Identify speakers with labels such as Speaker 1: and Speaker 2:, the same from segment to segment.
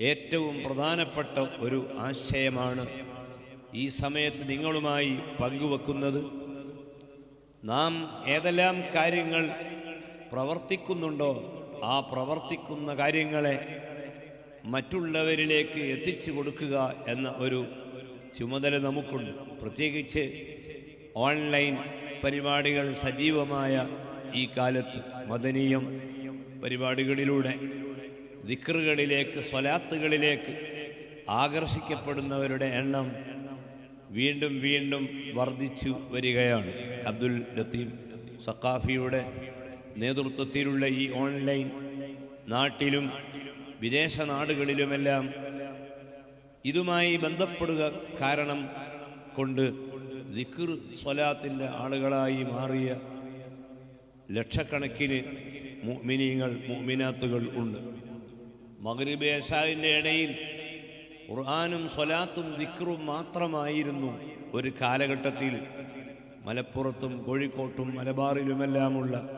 Speaker 1: ഏറ്റവും പ്രധാനപ്പെട്ട ഒരു ആശയമാണ് ഈ സമയത്ത് നിങ്ങളുമായി പങ്കുവെക്കുന്നത്. നാം ഏതെല്ലാം കാര്യങ്ങൾ പ്രവർത്തിക്കുന്നുണ്ടോ ആ പ്രവർത്തിക്കുന്ന കാര്യങ്ങളെ മറ്റുള്ളവരിലേക്ക് എത്തിച്ചു കൊടുക്കുക എന്ന ഒരു ചുമതല നമുക്കുണ്ട്. പ്രത്യേകിച്ച് ഓൺലൈൻ പരിപാടികൾ സജീവമായ ഈ കാലത്ത് മദനീയം പരിപാടികളിലൂടെ. ദിക്റുകളിലേക്ക് സ്വലാത്തുകളിലേക്ക് ആകർഷിക്കപ്പെടുന്നവരുടെ എണ്ണം വീണ്ടും വീണ്ടും വർദ്ധിച്ചു വരികയാണ്. അബ്ദുൽ ലത്തീഫ് സക്കാഫിയുടെ നേതൃത്വത്തിലുള്ള ഈ ഓൺലൈൻ നാട്ടിലും വിദേശ നാടുകളിലുമെല്ലാം ഇതുമായി ബന്ധപ്പെടുക കാരണം കൊണ്ട് ദിക്ർ സ്വലാത്തിന്റെ ആളുകളായി മാറിയ ലക്ഷക്കണക്കിന് മുഅ്മിനീങ്ങൾ മുഅ്മിനാത്തുകൾ ഉണ്ട്. മഗ്രിബ് ഇടയിൽ ഖുർആാനും സ്വലാത്തും ദിക്റും മാത്രമായിരുന്നു ഒരു കാലഘട്ടത്തിൽ. മലപ്പുറത്തും കോഴിക്കോട്ടും മലബാറിലുമെല്ലാമുള്ള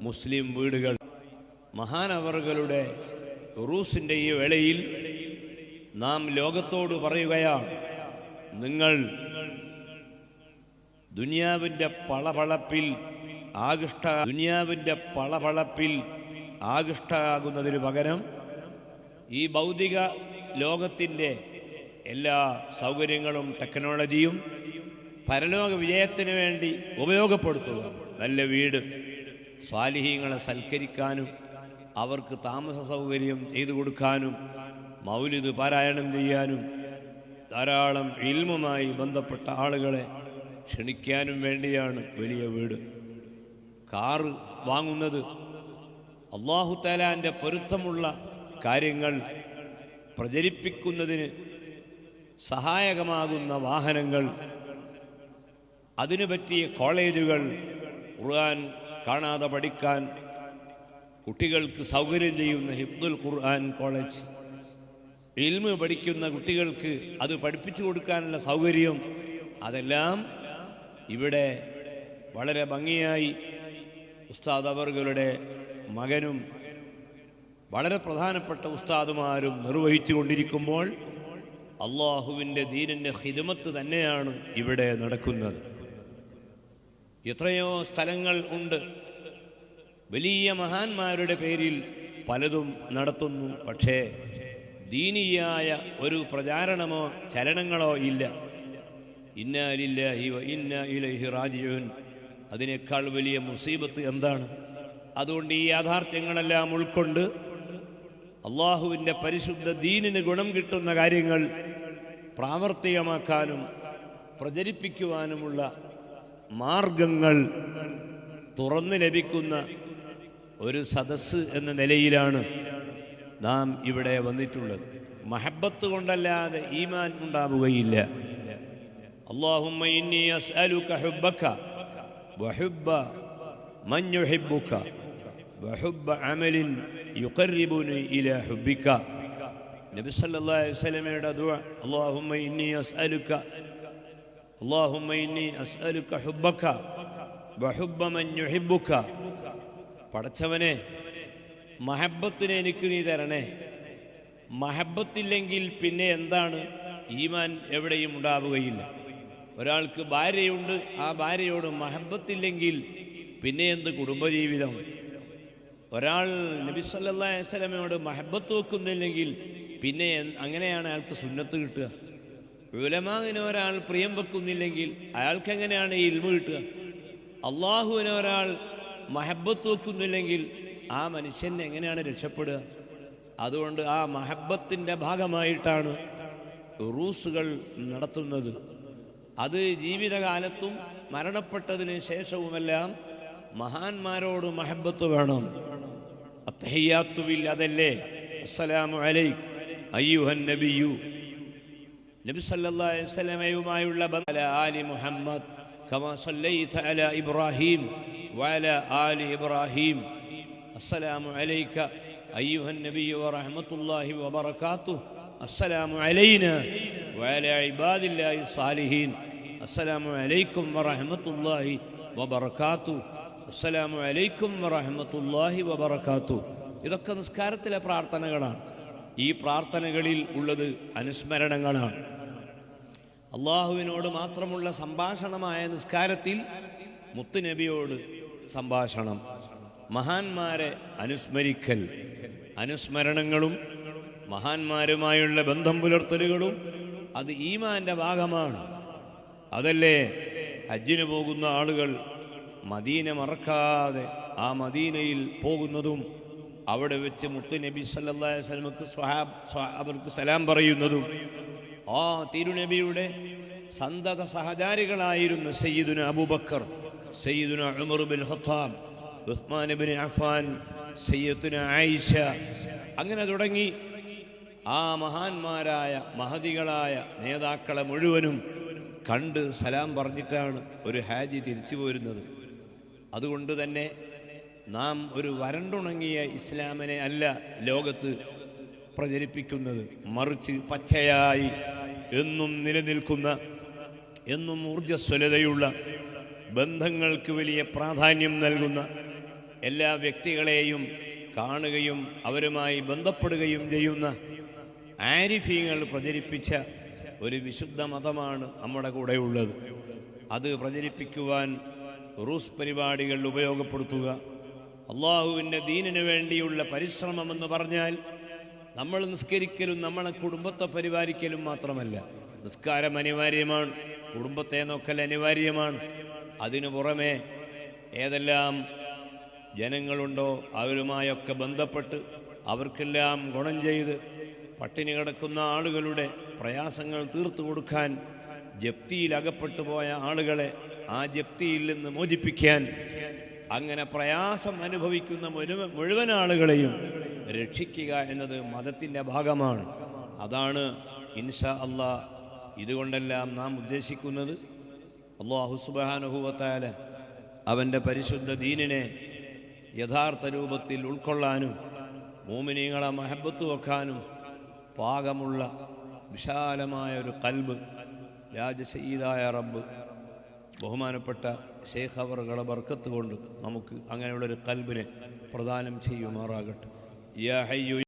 Speaker 1: മുസ്ലിം വീടുകൾ. മഹാനവറുകളുടെ റൂസിന്റെ ഈ വേളയിൽ നാം ലോകത്തോട് പറയുകയാണ് നിങ്ങൾ ദുനിയാവിന്റെ പളപളപ്പിൽ ആകൃഷ്ട ദുനിയാവിന്റെ പളപളപ്പിൽ ആകൃഷ്ടയാകുന്നതിന് പകരം ഈ ഭൗതിക ലോകത്തിന്റെ എല്ലാ സൗകര്യങ്ങളും ടെക്നോളജിയും പരലോക വിജയത്തിന് വേണ്ടി ഉപയോഗപ്പെടുത്തുക. നല്ല വീട് സ്വാലിഹീങ്ങളെ സൽക്കരിക്കാനും അവർക്ക് താമസ സൗകര്യം ചെയ്തു കൊടുക്കാനും മൗലിത് പാരായണം ചെയ്യാനും ധാരാളം ഇൽമുമായി ബന്ധപ്പെട്ട ആളുകളെ ക്ഷണിക്കാനും വേണ്ടിയാണ് വലിയ വീട്. കാറ് വാങ്ങുന്നത്. അള്ളാഹുത്താലാന്റെ പൊരുത്തമുള്ള കാര്യങ്ങൾ പ്രചരിപ്പിക്കുന്നതിന് സഹായകമാകുന്ന വാഹനങ്ങൾ അതിനു പറ്റിയ കോളേജുകൾ ഖുർആൻ കാണാതെ പഠിക്കാൻ കുട്ടികൾക്ക് സൗകര്യം ചെയ്യുന്ന ഹിഫ്ദുൽ ഖുർആൻ കോളേജ്. ഇൽമ് പഠിക്കുന്ന കുട്ടികൾക്ക് അത് പഠിപ്പിച്ചു കൊടുക്കാനുള്ള സൗകര്യം അതെല്ലാം ഇവിടെ വളരെ ഭംഗിയായി ഉസ്താദ് അവറുകളുടെ മകനും വളരെ പ്രധാനപ്പെട്ട ഉസ്താദുമാരും നിർവഹിച്ചു കൊണ്ടിരിക്കുമ്പോൾ അള്ളാഹുവിന്റെ ദീനിന്റെ ഹിദമത്ത് തന്നെയാണ് ഇവിടെ നടക്കുന്നത്. എത്രയോ സ്ഥലങ്ങൾ ഉണ്ട്. വലിയ മഹാന്മാരുടെ പേരിൽ പലതും നടത്തുന്നു. പക്ഷേ ദീനീയായ ഒരു പ്രചാരണമോ ചലനങ്ങളോ ഇല്ല. ഇന്നാലില്ലാഹി വ ഇന്ന ഇലൈഹി റാജിഊൻ. അതിനേക്കാൾ വലിയ മുസീബത്ത് എന്താണ്? അതുകൊണ്ട് ഈ യാഥാർത്ഥ്യങ്ങളെല്ലാം ഉൾക്കൊണ്ട് അള്ളാഹുവിന്റെ പരിശുദ്ധ ദീനിന് ഗുണം കിട്ടുന്ന കാര്യങ്ങൾ പ്രാവർത്തികമാക്കാനും പ്രചരിപ്പിക്കുവാനുമുള്ള മാർഗങ്ങൾ തുറന്നു ലഭിക്കുന്ന ഒരു സദസ് എന്ന നിലയിലാണ് നാം ഇവിടെ വന്നിട്ടുള്ളത്. മഹബത്ത് കൊണ്ടല്ലാതെ ഈമാൻ ഉണ്ടാവുകയില്ല. അള്ളാഹുമ്മ ഇന്നി ഹുബ്ബക മൻ യുഹിബ്ബുക യുക്കറിബുന് ഇല ഹുബിക്ക നബി സല്ലല്ലാഹു അലൈഹി വസല്ലമയുടെ ദുആ അല്ലാഹുമ്മ ഇന്നി അസ്അലുക അല്ലാഹുമ്മ ഇന്നി അസ്അലുക ഹുബ്ബക വഹുബ്ബ മൻ യുഹിബ്ബുക. പടച്ചവനെ മഹബത്തിനെ എനിക്ക് നീ തരണേ. മഹബത്തില്ലെങ്കിൽ പിന്നെ എന്താണ്? ഈമാൻ എവിടെയും ഉണ്ടാവുകയില്ല. ഒരാൾക്ക് ഭാര്യയുണ്ട് ആ ഭാര്യയോട് മഹബത്തില്ലെങ്കിൽ പിന്നെ എന്ത് കുടുംബജീവിതം? ഒരാൾ നബി സല്ലാ അലൈഹി വസല്ലമയോട് മഹബത്ത് വെക്കുന്നില്ലെങ്കിൽ പിന്നെ അങ്ങനെയാണ് അയാൾക്ക് സുന്നത്ത് കിട്ടുക. ഉലമാവിനെ ഒരാൾ പ്രിയം വെക്കുന്നില്ലെങ്കിൽ അയാൾക്ക് എങ്ങനെയാണ് ഈ ഇൽമ കിട്ടുക? അള്ളാഹുവിന് ഒരാൾ മഹബത്ത് വെക്കുന്നില്ലെങ്കിൽ ആ മനുഷ്യൻ എങ്ങനെയാണ് രക്ഷപ്പെടുക? അതുകൊണ്ട് ആ മഹബത്തിന്റെ ഭാഗമായിട്ടാണ് റൂസുകൾ നടത്തുന്നത്. അത് ജീവിതകാലത്തും മരണപ്പെട്ടതിന് ശേഷവുമെല്ലാം മഹാന്മാരോട് മഹബത്ത് വേണം. അത്തഹിയാത്തുവിൽ അതല്ലേ അസ്സലാമു അലൈക് അയ്യുഹൻ നബിയു നബി സല്ലല്ലാഹു അലൈഹി വസല്ലമയുമായുള്ള ബന്ധ അല ആലി മുഹമ്മദ് കമാ സല്ലൈത അല ഇബ്രാഹിം വഅല ആലി ഇബ്രാഹിം അസ്സലാമു അലൈക അയ്യുഹൻ നബിയു വറഹ്മത്തുള്ളാഹി വബറകാതുഹു അസ്സലാമു അലൈന വഅല ഇബാദില്ലാഹി സാലിഹീൻ അസ്സലാമു അലൈക്കും വറഹ്മത്തുള്ളാഹി വബറകാതുഹു അസ്സലാമു അലൈക്കും വറഹ്മത്തുള്ളാഹി വബർക്കാത്തു ഇതൊക്കെ നിസ്കാരത്തിലെ പ്രാർത്ഥനകളാണ്. ഈ പ്രാർത്ഥനകളിൽ ഉള്ളത് അനുസ്മരണങ്ങളാണ്. അള്ളാഹുവിനോട് മാത്രമുള്ള സംഭാഷണമായ നിസ്കാരത്തിൽ മുത്തുനബിയോട് സംഭാഷണം. മഹാന്മാരെ അനുസ്മരിക്കൽ. അനുസ്മരണങ്ങളും മഹാന്മാരുമായുള്ള ബന്ധം പുലർത്തലുകളും അത് ഈമാന്റെ ഭാഗമാണ്. അതല്ലേ? ഹജ്ജിന് പോകുന്ന ആളുകൾ മദീന മറക്കാതെ ആ മദീനയിൽ പോകുന്നതും അവിടെ വെച്ച് മുത്ത് നബി സല്ലല്ലാഹി അലൈഹി വസല്ലമക്ക് സ്വഹാബ് അവർക്ക് സലാം പറയുന്നതും ആ തിരുനബിയുടെ സന്തത സഹചാരികളായിരുന്നു സയ്യിദുന അബൂബക്കർ സയ്യിദുന Umar bin Khattab Uthman bin Affan സയ്യത്തുന Aisha അങ്ങനെ തുടങ്ങി ആ മഹാന്മാരായ മഹതികളായ നേതാക്കളെ മുഴുവനും കണ്ട് സലാം പറഞ്ഞിട്ടാണ് ഒരു ഹാജി തിരിച്ചു പോരുന്നത്. അതുകൊണ്ട് തന്നെ നാം ഒരു വരണ്ടുണങ്ങിയ ഇസ്ലാമിനെ അല്ല ലോകത്ത് പ്രചരിപ്പിക്കുന്നത്. മറിച്ച് പച്ചയായി എന്നും നിലനിൽക്കുന്ന എന്നും ഊർജസ്വലതയുള്ള ബന്ധങ്ങൾക്ക് വലിയ പ്രാധാന്യം നൽകുന്ന എല്ലാ വ്യക്തികളെയും കാണുകയും അവരുമായി ബന്ധപ്പെടുകയും ചെയ്യുന്ന ആരിഫീങ്ങൾ പ്രചരിപ്പിച്ച ഒരു വിശുദ്ധ മതമാണ് നമ്മുടെ കൂടെയുള്ളത്. അത് പ്രചരിപ്പിക്കുവാൻ റൂസ് പരിപാടികൾ ഉപയോഗപ്പെടുത്തുക. അള്ളാഹുവിന്റെ ദീനിനു വേണ്ടിയുള്ള പരിശ്രമം എന്ന് പറഞ്ഞാൽ നമ്മൾ നിസ്കരിക്കലും നമ്മളെ കുടുംബത്തെ പരിപാലിക്കലും മാത്രമല്ല. നിസ്കാരം അനിവാര്യമാണ്. കുടുംബത്തെ നോക്കൽ അനിവാര്യമാണ്. അതിനു പുറമെ ഏതെല്ലാം ജനങ്ങളുണ്ടോ അവരുമായൊക്കെ ബന്ധപ്പെട്ട് അവർക്കെല്ലാം ഗുണം ചെയ്ത് പട്ടിണി കിടക്കുന്ന ആളുകളുടെ പ്രയാസങ്ങൾ തീർത്തു കൊടുക്കാൻ ജപ്തിയിൽ അകപ്പെട്ടു പോയ ആളുകളെ ആ ജപ്തിയിൽ നിന്ന് മോചിപ്പിക്കാൻ അങ്ങനെ പ്രയാസം അനുഭവിക്കുന്ന മുഴുവൻ മുഴുവൻ ആളുകളെയും രക്ഷിക്കുക എന്നത് മതത്തിന്റെ ഭാഗമാണ്. അതാണ് ഇൻഷാ അള്ളാ ഇതുകൊണ്ടെല്ലാം നാം ഉദ്ദേശിക്കുന്നത്. അള്ളാഹു സുബാനുഭവത്താൽ അവന്റെ പരിശുദ്ധ ദീനിനെ യഥാർത്ഥ രൂപത്തിൽ ഉൾക്കൊള്ളാനും മൂമിനീങ്ങളെ മഹബത്ത് വെക്കാനും പാകമുള്ള വിശാലമായ ഒരു കൽബ് രാജശീതായ റബ്ബ് ബഹുമാനപ്പെട്ട ഷെയ്ഖ് അവറുകളെ ബർക്കത്ത് കൊണ്ട് നമുക്ക് അങ്ങനെയുള്ളൊരു കൽബിനെ പ്രദാനം ചെയ്യുമാറാകട്ടെ.